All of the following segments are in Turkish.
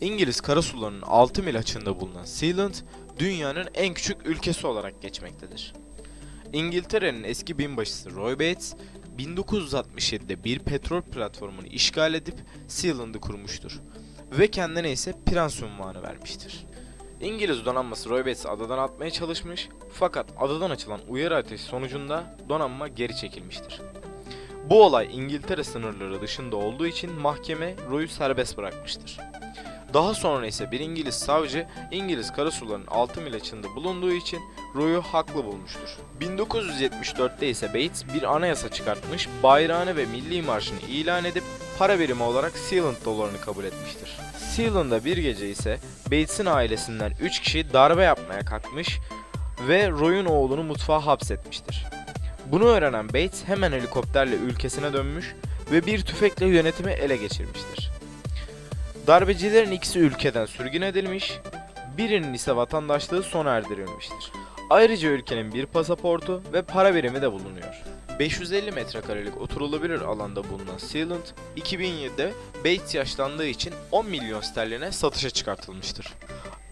İngiliz karasularının 6 mil açığında bulunan Sealand, dünyanın en küçük ülkesi olarak geçmektedir. İngiltere'nin eski binbaşısı Roy Bates, 1967'de bir petrol platformunu işgal edip Sealand'ı kurmuştur ve kendine ise prens unvanı vermiştir. İngiliz donanması Roy Bates'i adadan atmaya çalışmış fakat adadan açılan uyarı ateşi sonucunda donanma geri çekilmiştir. Bu olay İngiltere sınırları dışında olduğu için mahkeme Roy'u serbest bırakmıştır. Daha sonra ise bir İngiliz savcı İngiliz karasularının 6 mil açığında bulunduğu için Roy'u haklı bulmuştur. 1974'te ise Bates bir anayasa çıkartmış, bayrağını ve milli marşını ilan edip para birimi olarak Sealand dolarını kabul etmiştir. Sealand'da bir gece ise Bates'in ailesinden 3 kişi darbe yapmaya kalkmış ve Roy'un oğlunu mutfağa hapsetmiştir. Bunu öğrenen Bates hemen helikopterle ülkesine dönmüş ve bir tüfekle yönetimi ele geçirmiştir. Darbecilerin ikisi ülkeden sürgün edilmiş, birinin ise vatandaşlığı sona erdirilmiştir. Ayrıca ülkenin bir pasaportu ve para birimi de bulunuyor. 550 metrekarelik oturulabilir alanda bulunan Sealand, 2007'de Bates yaşlandığı için 10 milyon sterline satışa çıkartılmıştır.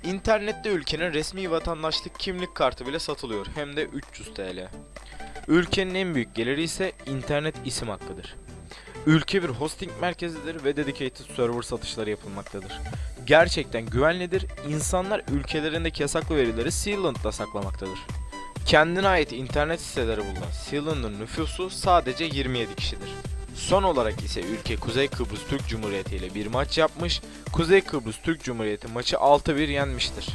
İnternette ülkenin resmi vatandaşlık kimlik kartı bile satılıyor hem de 300 TL. Ülkenin en büyük geliri ise internet isim hakkıdır. Ülke bir hosting merkezidir ve dedicated server satışları yapılmaktadır. Gerçekten güvenlidir. İnsanlar ülkelerindeki yasaklı verileri Sealand'da saklamaktadır. Kendine ait internet siteleri bulunan Sealand'ın nüfusu sadece 27 kişidir. Son olarak ise ülke Kuzey Kıbrıs Türk Cumhuriyeti ile bir maç yapmış, Kuzey Kıbrıs Türk Cumhuriyeti maçı 6-1 yenmiştir.